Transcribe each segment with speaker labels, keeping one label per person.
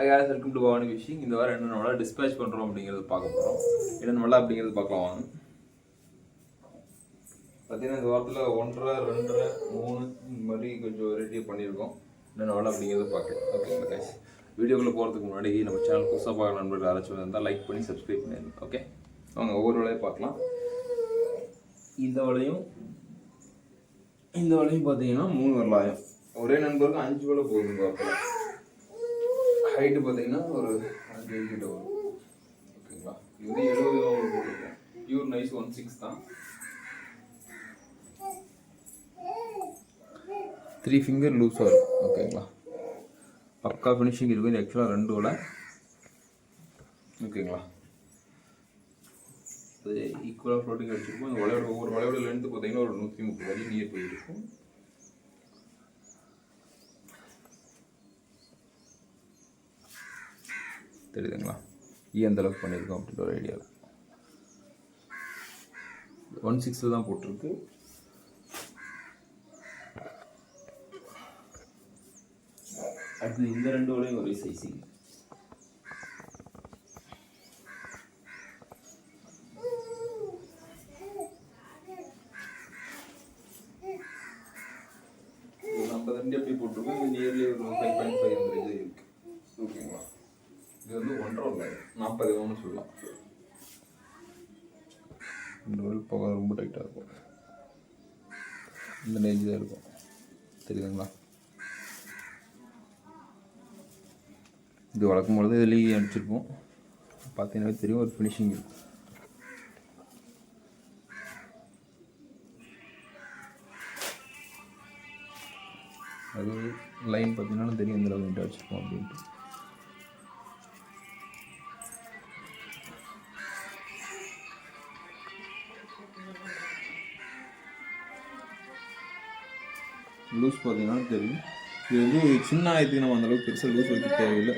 Speaker 1: ஐயாயிரம் welcome to Bhavani விஷிங் இந்த வாரம் என்ன நம்மளால் டிஸ்பேச் பண்ணுறோம் அப்படிங்கிறது பார்க்க போகிறோம் என்ன நம்மளா அப்படிங்கிறது பார்க்கலாம் வாங்க. பார்த்தீங்கன்னா இந்த வாரத்தில் ஒன்றரை ரெண்டரை மூணு இந்த மாதிரி கொஞ்சம் வெரைட்டியாக பண்ணியிருக்கோம். என்ன நம்மளா அப்படிங்கிறது பார்க்கலாம். ஓகேங்களா கைஸ் வீடியோக்குள்ளே போகிறதுக்கு முன்னாடி நம்ம சேனல் புதுசாக பார்க்க நண்பர்கள் யாராச்சும் இருந்தால் லைக் பண்ணி சப்ஸ்கிரைப் பண்ணிடுங்க ஓகே வாங்க ஒவ்வொரு வேலையும் பார்க்கலாம். இந்த வலையும் இந்த வலையும் பார்த்தீங்கன்னா மூணு வரலாயம் ஒரே நண்பருக்கு அஞ்சு வேலை போகுதுங்க பார்க்கலாம் ஹைட்டு பார்த்தீங்கன்னா ஒரு அஞ்சு கிட்ட வரும் ஓகேங்களா? இது வந்து எழுபது போட்டிருக்கேன். பியூர் நைஸ் ஒன் சிக்ஸ் தான். த்ரீ ஃபிங்கர் லூஸாக இருக்கும். ஓகேங்களா? பக்கா ஃபினிஷிங் இருக்கும் இது ஆக்சுவலாக ரெண்டு வலை ஓகேங்களா? அது ஈக்குவலாக ஃப்ளோட்டிங் அடிச்சிருக்கும். இந்த வலையோட ஒவ்வொரு வலையோட லென்த்து பார்த்தீங்கன்னா ஒரு நூற்றி முப்பது வரி நீர் போயிருக்கும். தெரியுதுங்களா? E எந்த அளவுக்கு பண்ணியிருக்கோம் அப்படின்ற ஒரு ஐடியாவில் ஒன் சிக்ஸில் தான் போட்டிருக்கு. அடுத்து இந்த ரெண்டு வரையும் ஒரே சைஸிங் நம்ம ரெண்டு எப்படி போட்டிருக்கோம். நியர்லி ஒரு ஃபைவ் பாயிண்ட் ஃபைவ் அந்த இருக்கு. ஓகேங்களா இது வந்து ஒன்றரை இல்லை நாற்பது ஒன்று சொல்லலாம். இந்த ஒரு போக ரொம்ப டைட்டாக இருக்கும். இந்த ரேஞ்சு தான் இருக்கும். தெரியுதுங்களா? இது வளர்க்கும் பொழுது இதுலேயும் அடிச்சிருப்போம். பார்த்தீங்கன்னா தெரியும் ஒரு ஃபினிஷிங் இருக்கும் அது லைன் பார்த்தீங்கன்னா தெரியும் இந்த அளவுக்கு வச்சுருப்போம் அப்படின்ட்டு. லூஸ் பார்த்தீங்கன்னா தெரியும். இது வந்து சின்ன ஆயத்துக்கு நம்ம அந்தளவுக்கு பெருசாக லூஸ் வைக்க தேவையில்லை.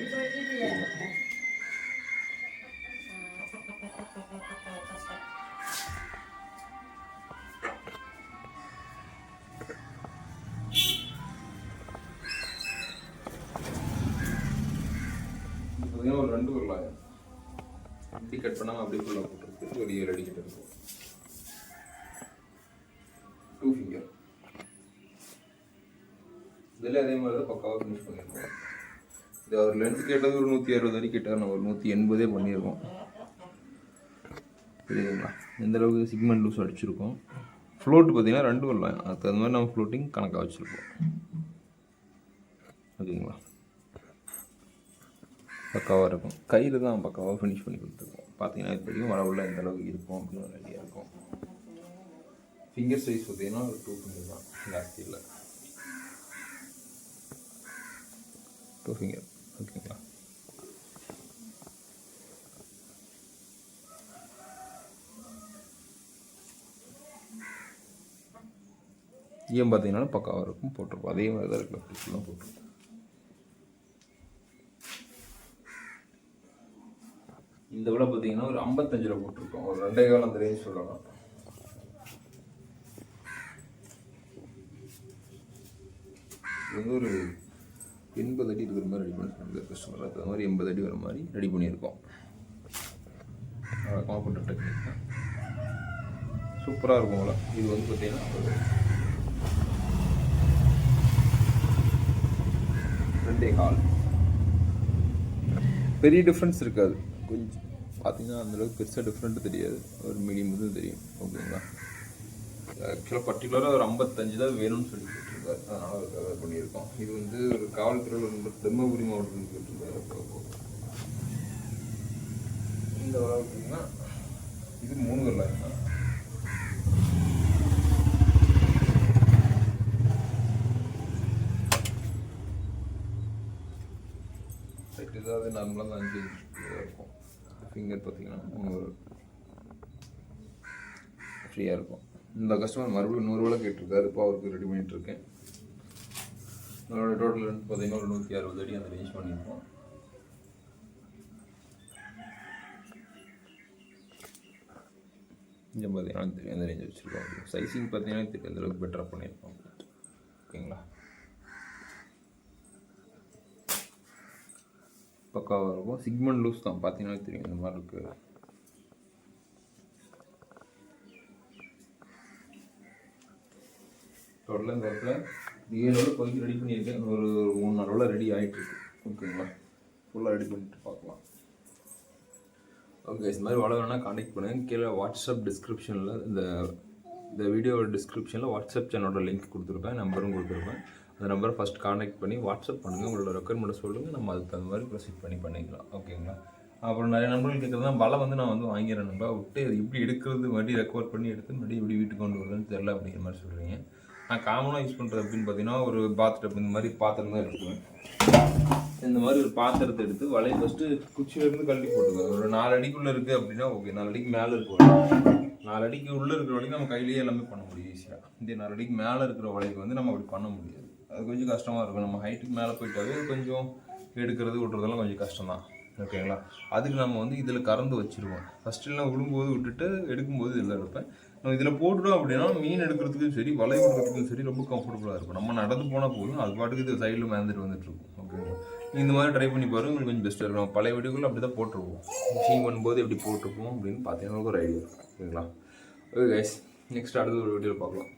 Speaker 1: பார்த்தீங்கன்னா ஒரு ரெண்டு உருளாயம் இப்படி கட் பண்ணாமல் அப்படியே ஃபுல்லாக போட்டுருக்கு ஒரு ஏழு அடிக்கிட்டு இருக்கும். டூ ஃபிங்கர் இதில் அதே மாதிரி தான் பக்காவாக ஃபினிஷ் பண்ணியிருக்கோம். இது அவர் லென்த் கேட்டது ஒரு நூற்றி அறுபது வரைக்கும் கேட்டார் நம்ம ஒரு நூற்றி எண்பதே பண்ணியிருக்கோம். புரியுதுங்களா? எந்த அளவுக்கு சிக்மெண்ட் லூஸ் அடிச்சிருக்கோம். ஃப்ளோட் பார்த்தீங்கன்னா ரெண்டு வரலாம் அதுக்கு தகுந்த மாதிரி நம்ம ஃப்ளோட்டிங் கணக்காக வச்சுருக்கோம் ஓகேங்களா பக்காவாக இருக்கும். கையில் தான் பக்காவாக ஃபினிஷ் பண்ணி கொடுத்துருக்கோம். பார்த்தீங்கன்னா இது வரைக்கும் வரவுள்ள எந்த அளவுக்கு இருக்கும் அப்படின்னு ஒரு ஐடியா இருக்கும். ஃபிங்கர் சைஸ் பார்த்தீங்கன்னா ஒரு டூ ஃபிங்கர் தான். ஜாஸ்தி இல்லை டூ ஃபிங்கர் ஓகேங்களா? ஈயம் பார்த்தீங்கன்னா பக்காவாக இருக்கும் போட்டிருப்போம். அதே மாதிரி தான் இருக்கிற ஃபுல்லாக போட்டிருப்போம். இந்த விட பார்த்தீங்கன்னா ஒரு ஐம்பத்தஞ்சில் போட்டிருக்கோம். ஒரு ரெண்டே காலம் அந்த ரேஞ்ச் சொல்லலாம் இது வந்து ஒரு எண்பது அடி இருக்கிற மாதிரி ரெடி பண்ணி கஸ்டமர் அது மாதிரி எண்பது அடி வர மாதிரி ரெடி பண்ணியிருக்கோம். வழக்கமாக டெக்னிக் தான். சூப்பராக இருக்கும் இது வந்து பார்த்தீங்கன்னா ரெண்டே கால். பெரிய டிஃப்ரென்ஸ் இருக்காது. கொஞ்சம் பார்த்தீங்கன்னா அந்தளவுக்கு பெருசாக டிஃப்ரெண்ட்டு தெரியாது. ஒரு மீடியம் தான் தெரியும். ஓகேங்களா? ஆக்சுவலாக பர்டிகுலராக ஒரு ஐம்பத்தஞ்சு தான் வேணும்னு சொல்லி கேட்டிருக்காரு அதனால் அதுக்கு அதை பண்ணியிருக்கோம். இது வந்து ஒரு காவல்துறையில் தர்மபுரி மாவட்டத்தில் கேட்டிருக்காரு. இந்த வர பார்த்தீங்கன்னா இது மூணு வரலாம் தான். ரைட் நார்மலாக தான் அஞ்சு இருக்கும். ஃபிங்கர் பார்த்தீங்கன்னா மூணு ஃப்ரீயாக இருக்கும். இந்த கஸ்டமர் மறுபடியும் நூறுரூவா கேட்டிருக்காரு. இப்போ அவருக்கு ரெடி பண்ணிட்டு நம்மளோட டோட்டல் வந்து பார்த்தீங்கன்னா ஒரு நூற்றி அறுபது அடி அந்த ரேஞ்ச் பண்ணியிருக்கோம். இங்கே பார்த்தீங்கன்னா தெரியும் அந்த ரேஞ்ச் வச்சுருக்கோம். சைஸிங் பார்த்தீங்கன்னா தெரியும் அந்த அளவுக்கு பெட்டராக பண்ணியிருக்கோம். ஓகேங்களா பக்காவாக இருக்கும். சிக்மெண்ட் லூஸ் தான். பார்த்தீங்கன்னா தெரியும் இந்த மாதிரி இருக்குது டோட்டலாக இந்த இடத்துல ஏழு ரெடி பண்ணியிருக்கேன். ஒரு மூணு நாலு ரெடி ஆகிட்டுருக்கு ஓகேங்களா? ஃபுல்லாக ரெடி பண்ணிட்டு பார்க்கலாம். ஓகே இது மாதிரி வளரணும்னா வேணால் காண்டாக்ட் பண்ணுங்கள் கீழே வாட்ஸ்அப் டிஸ்கிரிப்ஷனில் இந்த இந்த வீடியோ டிஸ்கிரிப்ஷனில் வாட்ஸ்அப் சேனலோட லிங்க் கொடுத்துருப்பேன். நம்பரும் கொடுத்துருப்பேன். அந்த நம்பரை ஃபஸ்ட் காண்டாக்ட் பண்ணி வாட்ஸ்அப் பண்ணுங்கள் உங்களோட ரெக்குயர்மெண்ட்டை சொல்லுங்கள் நம்ம அதுக்கு தகுந்த மாதிரி ப்ரொசீட் பண்ணி பண்ணிக்கலாம். ஓகேங்களா? அப்புறம் நிறைய நண்பர்கள் கேட்குறது தான் வலை வந்து நான் வந்து வாங்கிறேன் நம்ப விட்டு இப்படி எப்படி எடுக்கிறது மறுபடியும் ரெக்கவர் பண்ணி எடுத்து மறுபடியும் எப்படி வீட்டுக்கு கொண்டு வருதுன்னு தெரில அப்படிங்கிற மாதிரி சொல்கிறீங்க நான் காமனாக யூஸ் பண்ணுறது அப்படின்னு பார்த்தீங்கன்னா ஒரு பாத்டப் இந்த மாதிரி பாத்திரம் தான் எடுத்துவேன் இந்த மாதிரி ஒரு பாத்திரத்தை எடுத்து வலையை ஃபஸ்ட்டு குச்சியிலேருந்து கழட்டி போட்டுக்குவேன். ஒரு நாலு அடிக்குள்ளே இருக்குது அப்படின்னா ஓகே நாலு அடிக்கு மேலே இருக்கு நாலு அடிக்கு உள்ளே இருக்கிற வலைக்கு நம்ம கையிலேயே எல்லாமே பண்ண முடியும் ஈஸியாக இந்த நாலு அடிக்கு மேலே இருக்கிற வலைக்கு வந்து நம்ம அப்படி பண்ண முடியாது. அது கொஞ்சம் கஷ்டமாக இருக்கும். நம்ம ஹைட்டுக்கு மேலே போயிட்டாவே கொஞ்சம் எடுக்கிறது விட்றதெல்லாம் கொஞ்சம் கஷ்டம் தான் ஓகேங்களா? அதுக்கு நம்ம வந்து இதில் கறந்து வச்சிருவோம். ஃபஸ்ட்டுலாம் விழும்போது விட்டுட்டு எடுக்கும்போது இதில் எடுப்பேன். நம்ம இதில் போட்டுட்டோம் அப்படின்னா மீன் எடுக்கிறதுக்கும் சரி வலை விடுறதுக்கும் சரி ரொம்ப கம்ஃபர்டபுளாக இருக்கும். நம்ம நடந்து போனால் போதும் அது பாட்டுக்கு இது சைடில் மேந்துட்டு வந்துட்டுருக்கும். ஓகேங்களா? இந்த மாதிரி ட்ரை பண்ணி பாருங்க உங்களுக்கு கொஞ்சம் பெஸ்ட்டாக இருக்கும். பழைய வீடியோக்குள்ள அப்படி தான் போட்டிருப்போம். ஃபிஷிங் பண்ணும்போது எப்படி போட்டிருப்போம் அப்படின்னு பார்த்தீங்கன்னா ஒரு ஐடியா இருக்கும் ஓகேங்களா? ஓகே கைஸ் நெக்ஸ்ட் அடுத்த ஒரு வீடியோவில் பார்க்கலாம்.